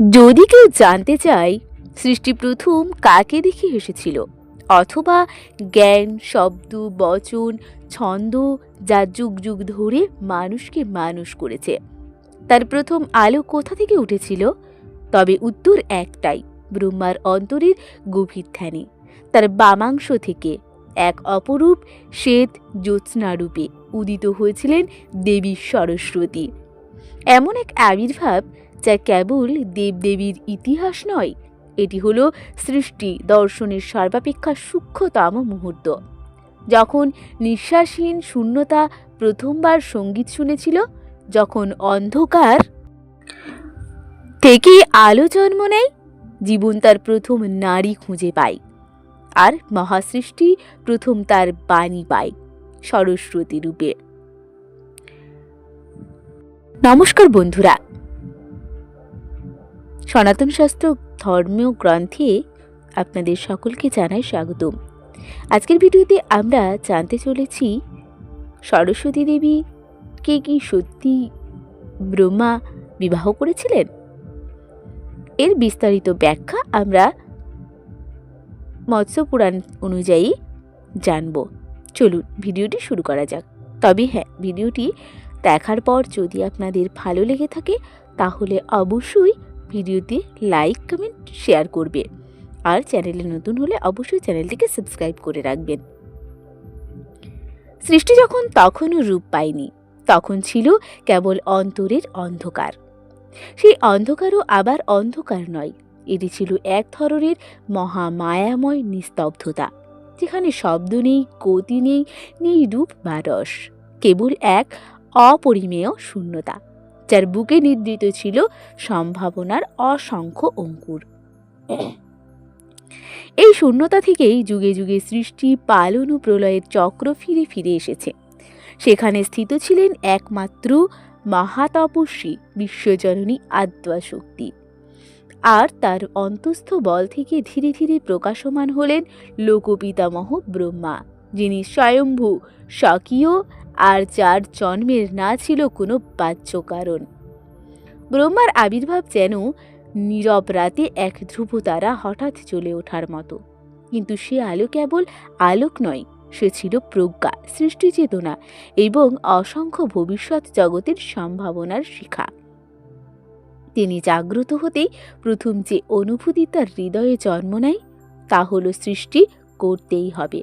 যদি কেউ জানতে চায় সৃষ্টি প্রথম কাকে দেখে এসেছিল, অথবা জ্ঞান, শব্দ, বচন, ছন্দ যা যুগ যুগ ধরে মানুষকে মানুষ করেছে, তার প্রথম আলো কোথা থেকে উঠেছিল? তবে উত্তর একটাই, ব্রহ্মার অন্তরের গভীর ধ্যানে, তার বামাংশ থেকে, এক অপরূপ শ্বেত জ্যোৎস্নারূপে উদিত হয়েছিলেন দেবী সরস্বতী। এমন এক আবির্ভাব যা কেবল দেবদেবীর ইতিহাস নয়, এটি হল সৃষ্টি দর্শনের সর্বাপেক্ষা সূক্ষ্মতম মুহূর্ত। যখন নিঃশ্বাসহীন শূন্যতা প্রথমবার সংগীত শুনেছিল, যখন অন্ধকার থেকে আলো জন্ম নেয়, জীবন তার প্রথম নারী খুঁজে পায়, আর মহাসৃষ্টি প্রথম তার বাণী পায়, সরস্বতী রূপে। নমস্কার বন্ধুরা সনাতন শাস্ত্র, ধর্মীয় গ্রন্থে আপনাদের সকলকে জানাই স্বাগতম। আজকের ভিডিওতে আমরা জানতে চলেছি, সরস্বতী দেবী কে কি সত্যি ব্রহ্মা বিবাহ করেছিলেন? এর বিস্তারিত ব্যাখ্যা আমরা মৎস্য পুরাণ অনুযায়ী জানব। চলুন, ভিডিওটি শুরু করা যাক। তবে হ্যাঁ ভিডিওটি দেখার পর যদি আপনাদের ভালো লেগে থাকে, তাহলে অবশ্যই ভিডিওতে লাইক, কমেন্ট, শেয়ার করবে। আর চ্যানেলে নতুন হলে অবশ্যই চ্যানেলটিকে সাবস্ক্রাইব করে রাখবেন। সৃষ্টি যখন তখনও রূপ পায়নি, তখন ছিল কেবল অন্তরের অন্ধকার। সেই অন্ধকারও আবার অন্ধকার নয়, এটি ছিল এক ধরনের মহামায়াময় নিস্তব্ধতা, যেখানে শব্দ নেই, গতি নেই নেই রূপ বা রস, কেবল এক অপরিমেয় শূন্যতা। যার বুকে নিদ্রিত ছিল সম্ভাবনার অসংখ্য অঙ্কুর। এই শূন্যতা থেকেই যুগে যুগে সৃষ্টি, পালন ও প্রলয়ের চক্র ফিরে ফিরে এসেছে। সেখানে স্থিত ছিলেন একমাত্র মহাতপস্বী বিশ্বজননী আদ্যা শক্তি আর তার অন্তস্থ বল থেকে ধীরে ধীরে প্রকাশমান হলেন লোকপিতামহ ব্রহ্মা, যিনি স্বয়ম্ভু স্বকীয় আর যার জন্মের না ছিল কোনো বাহ্য কারণ। ব্রহ্মার আবির্ভাব যেন নীরব রাতে এক ধ্রুবতারা হঠাৎ চলে ওঠার মতো। কিন্তু সে আলো কেবল আলোক নয়, সে ছিল প্রজ্ঞা, সৃষ্টি চেতনা এবং অসংখ্য ভবিষ্যৎ জগতের সম্ভাবনার শিখা। তিনি জাগ্রত হতেই প্রথম যে অনুভূতি তার হৃদয়ে জন্ম নেয়, তা হলো সৃষ্টি করতেই হবে।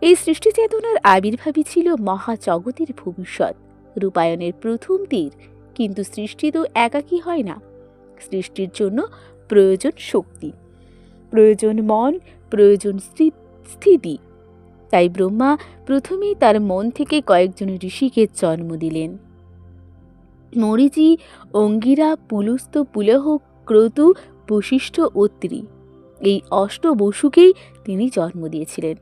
এই সৃষ্টি চেতনার আবির্ভাবই ছিল মহাজগতের ভবিষ্যৎ। রূপায়ণের প্রথম তীর, কিন্তু সৃষ্টি তো একাকী হয় না। সৃষ্টির জন্য প্রয়োজন শক্তি, প্রয়োজন মন, প্রয়োজন স্থি- স্থিতি। তাই ব্রহ্মা প্রথমেই তার মন থেকে কয়েকজন ঋষিকে জন্ম দিলেন। মরিচি, অঙ্গিরা, পুলস্ত, পুলহ, ক্রতু, বশিষ্ঠ, অত্রি। এই অষ্ট বসুকেই তিনি জন্ম দিয়েছিলেন।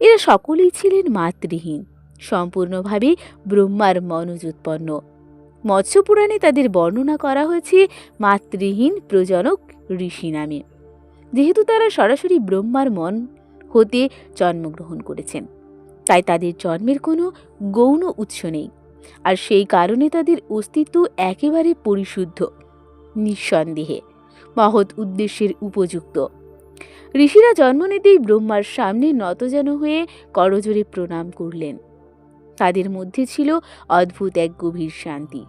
এরা সকলেই ছিলেন মাতৃহীন, সম্পূর্ণভাবে ব্রহ্মার মনোজ উৎপন্ন। মৎস্য পুরাণে তাদের বর্ণনা করা হয়েছে, মাতৃহীন প্রজনক ঋষি নামে। যেহেতু তারা সরাসরি ব্রহ্মার মন হতে জন্মগ্রহণ করেছেন, তাই তাদের জন্মের কোনো গৌণ উৎস নেই। আর সেই কারণে তাদের অস্তিত্ব একেবারে পরিশুদ্ধ, নিঃসন্দেহে, মহৎ উদ্দেশ্যের উপযুক্ত। ঋষিরা জন্ম নিতেই ব্রহ্মার সামনে নতজান হয়ে করজোরে প্রণাম করলেন। তাদের মধ্যে ছিল অদ্ভুত এক গভীর শান্তি।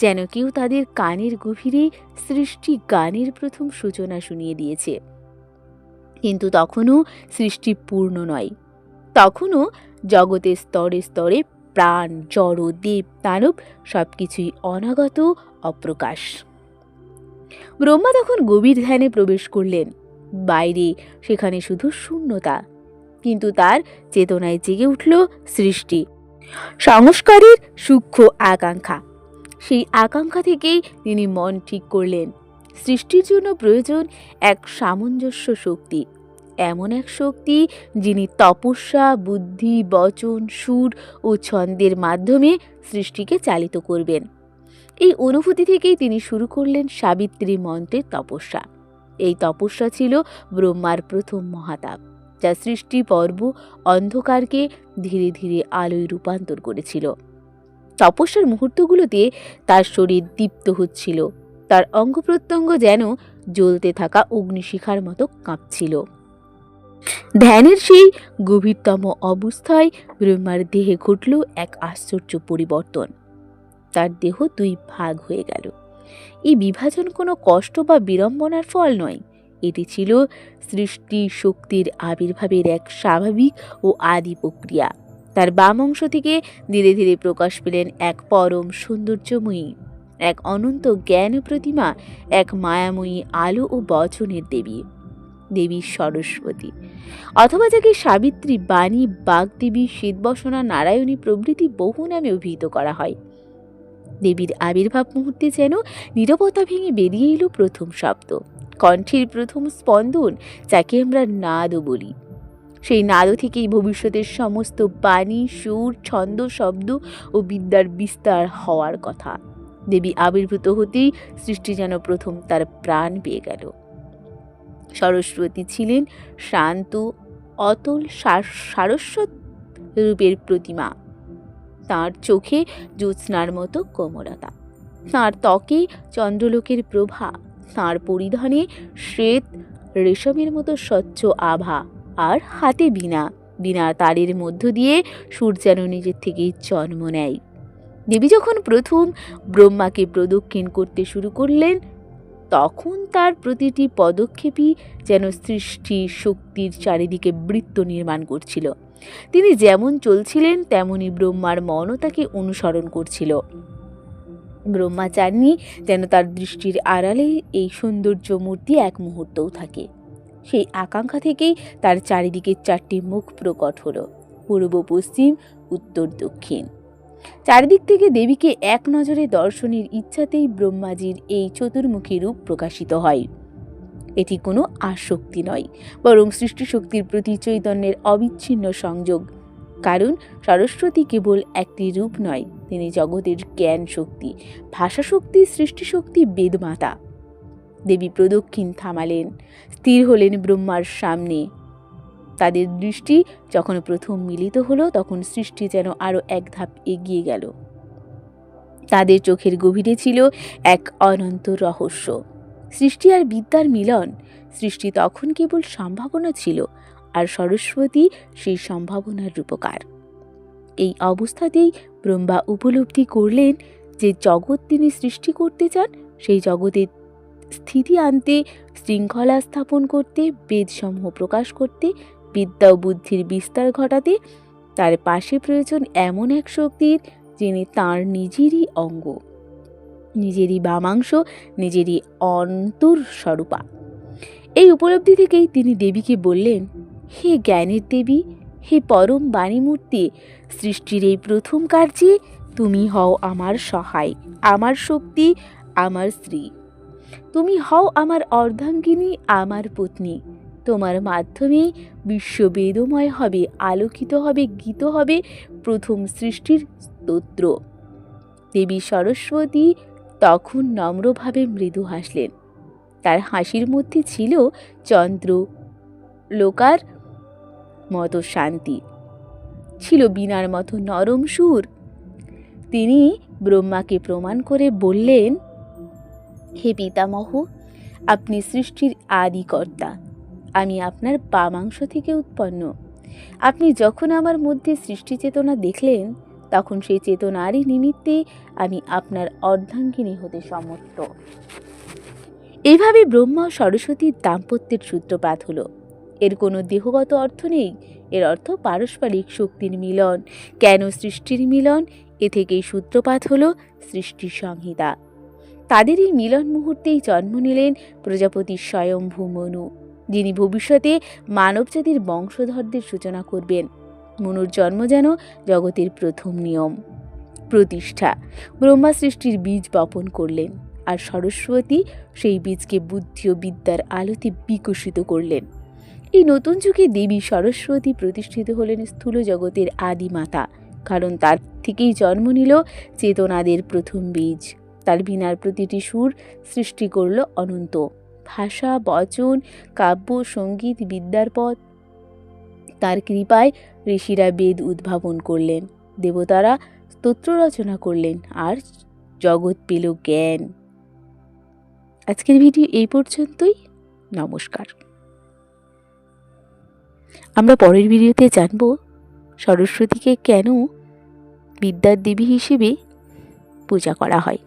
যেন কেউ তাদের কানের গভীরে সৃষ্টি গানের প্রথম সূচনা শুনিয়ে দিয়েছে। কিন্তু তখনও সৃষ্টি পূর্ণ নয়। তখনও জগতের স্তরে স্তরে প্রাণ জড় দেব দানব সবকিছুই অনাগত, অপ্রকাশ। ব্রহ্মা তখন গভীর ধ্যানে প্রবেশ করলেন। বাইরে, সেখানে শুধু শূন্যতা। কিন্তু তার চেতনায় জেগে উঠল সৃষ্টি। সংস্কারের সূক্ষ্ম আকাঙ্ক্ষা। সেই আকাঙ্ক্ষা থেকেই তিনি মন ঠিক করলেন। সৃষ্টির জন্য প্রয়োজন এক সামঞ্জস্য শক্তি। এমন এক শক্তি যিনি তপস্যা, বুদ্ধি, বচন, সুর ও ছন্দের মাধ্যমে সৃষ্টিকে চালিত করবেন। এই অনুভূতি থেকেই তিনি শুরু করলেন সাবিত্রী মন্ত্রের তপস্যা। এই তপস্যা ছিল ব্রহ্মার প্রথম মহাতাপ, যা সৃষ্টি পর্ব অন্ধকারকে ধীরে ধীরে আলোয় রূপান্তর করেছিল। তপস্যার মুহূর্তগুলোতে তার শরীর দীপ্ত হচ্ছিল, তার অঙ্গ প্রত্যঙ্গ যেন জ্বলতে থাকা অগ্নিশিখার মতো কাঁপছিল। ধ্যানের সেই গভীরতম অবস্থায় ব্রহ্মার দেহে ঘটল এক আশ্চর্য পরিবর্তন। তার দেহ দুই ভাগ হয়ে গেল। এই বিভাজন কোনো কষ্ট বা বিড়ম্বনার ফল নয়। এটি ছিল সৃষ্টি শক্তির আবির্ভাবের এক স্বাভাবিক ও আদি প্রক্রিয়া। তার বাম অংশ থেকে ধীরে ধীরে প্রকাশ পেলেন এক পরম সৌন্দর্যময়ী, এক অনন্ত জ্ঞান প্রতিমা, এক মায়াময়ী আলো ও বচনের দেবী দেবী সরস্বতী। অথবা যাকে সাবিত্রী বাণী, বাগদেবী, শীতবসনা, নারায়ণী প্রভৃতি বহু নামে অভিহিত করা হয়। দেবীর আবির্ভাব মুহূর্তে যেন নীরবতা ভেঙে বেরিয়ে এলো প্রথম শব্দ। কণ্ঠের প্রথম স্পন্দন যাকে আমরা নাদও বলি। সেই নাদও থেকেই ভবিষ্যতের সমস্ত বাণী, সুর, ছন্দ, শব্দ ও বিদ্যার বিস্তার হওয়ার কথা। দেবী আবির্ভূত হতেই সৃষ্টি যেন প্রথম তার প্রাণ পেয়ে গেল। সরস্বতী ছিলেন শান্ত, অতল সার- সারস্বত রূপের প্রতিমা। তার চোখে জ্যোৎস্নার মতো কোমলতা। তাঁর ত্বকে চন্দ্রলোকের প্রভা, তাঁর পরিধানে শ্বেত রেশমের মতো স্বচ্ছ আভা আর হাতে বীণা। বীণার তারের মধ্য দিয়ে সূর্য যেন নিজের থেকেই জন্ম নেয়। দেবী যখন প্রথম ব্রহ্মাকে প্রদক্ষিণ করতে শুরু করলেন, তখন তার প্রতিটি পদক্ষেপই যেন সৃষ্টি শক্তির চারিদিকে বৃত্ত নির্মাণ করছিল। তিনি যেমন চলছিলেন, তেমনি ব্রহ্মার মনও তাকে অনুসরণ করছিল। ব্রহ্মা চাননি যেন তার দৃষ্টির আড়ালে এই সৌন্দর্য মূর্তি এক মুহূর্তও থাকে। সেই আকাঙ্ক্ষা থেকেই তার চারিদিকে চারটি মুখ প্রকট হলো, পূর্ব, পশ্চিম, উত্তর, দক্ষিণ। চারিদিক থেকে দেবীকে এক নজরে দর্শনের ইচ্ছাতেই ব্রহ্মাজির এই চতুর্মুখী রূপ প্রকাশিত হয়। এটি কোনো আসক্তি নয়, বরং সৃষ্টিশক্তির প্রতি চৈতন্যের অবিচ্ছিন্ন সংযোগ। কারণ সরস্বতী কেবল একটি রূপ নয়, তিনি জগতের জ্ঞান শক্তি, ভাষা শক্তি সৃষ্টিশক্তি বেদমাতা দেবী প্রদক্ষিণ থামালেন, স্থির হলেন ব্রহ্মার সামনে। তাদের দৃষ্টি যখন প্রথম মিলিত হলো, তখন সৃষ্টি যেন আরও এক ধাপ এগিয়ে গেল। তাদের চোখের গভীরে ছিল এক অনন্ত রহস্য। সৃষ্টি আর বিদ্যার মিলন। সৃষ্টি তখন কেবল সম্ভাবনা ছিল, আর সরস্বতী সেই সম্ভাবনার রূপকার। এই অবস্থাতেই ব্রহ্মা উপলব্ধি করলেন যে জগৎ তিনি সৃষ্টি করতে চান, সেই জগতে স্থিতি আনতে, শৃঙ্খলা স্থাপন করতে, বেদসমূহ প্রকাশ করতে, বিদ্যা ও বুদ্ধির বিস্তার ঘটাতে, তার পাশে প্রয়োজন এমন এক শক্তির যিনি তাঁর নিজেরই অঙ্গ। নিজেরই বামাংশ নিজেরই অন্তর স্বরূপা। এই উপলব্ধি থেকেই তিনি দেবীকে বললেন, হে জ্ঞানের দেবী, হে পরম বাণীমূর্তি, সৃষ্টির এই প্রথম কার্যে তুমি হও আমার সহায়, আমার শক্তি, আমার স্ত্রী। তুমি হও আমার অর্ধাঙ্গিনী, আমার পত্নী। তোমার মাধ্যমে বিশ্ব বেদময় হবে, আলোকিত হবে, গীত হবে প্রথম সৃষ্টির স্তোত্র। দেবী সরস্বতী তখন নম্রভাবে মৃদু হাসলেন। তার হাসির মধ্যে ছিল চন্দ্র, লোকার মতো শান্তি। ছিল বিনার মতো নরম সুর। তিনি ব্রহ্মাকে প্রমাণ করে বললেন, হে পিতামহ, আপনি সৃষ্টির আদিকর্তা আমি আপনার বামাংশ থেকে উৎপন্ন। আপনি যখন আমার মধ্যে সৃষ্টি চেতনা দেখলেন তখন সেই চেতনারই নিমিত্তে আমি আপনার অর্ধাঙ্গিনী হতে সমর্থ। এইভাবে ব্রহ্মা ও সরস্বতীর দাম্পত্যের সূত্রপাত হলো। এর কোনো দেহগত অর্থ নেই, এর অর্থ পারস্পরিক শক্তির মিলন। কেন সৃষ্টির মিলন? এ থেকেই সূত্রপাত হলো সৃষ্টি সংহিতা। তাদের এই মিলন মুহূর্তেই জন্ম নিলেন প্রজাপতি স্বয়ম্ভু মনু যিনি ভবিষ্যতে মানবজাতির বংশধরদের সূচনা করবেন। মনুর জন্ম যেন জগতের প্রথম নিয়ম। প্রতিষ্ঠা। ব্রহ্মা সৃষ্টির বীজ বপন করলেন আর সরস্বতী সেই বীজকে বুদ্ধি ও বিদ্যার আলোতে বিকশিত করলেন। এই নতুন যুগে দেবী সরস্বতী প্রতিষ্ঠিত হলেন স্থূল জগতের আদি মাতা, কারণ তার থেকেই জন্ম নিল চেতনাদের প্রথম বীজ। তার বিনার প্রতিটি সুর সৃষ্টি করল অনন্ত। ভাষা, বচন, কাব্য, সংগীত, বিদ্যার পথ তার কৃপায় ঋষিরা বেদ উদ্ভাবন করলেন, দেবতারা স্তোত্র রচনা করলেন, আর জগৎ পেল জ্ঞান। আজকের ভিডিও এই পর্যন্তই, নমস্কার। আমরা পরের ভিডিওতে জানব সরস্বতীকে কেন বিদ্যার দেবী হিসেবে পূজা করা হয়।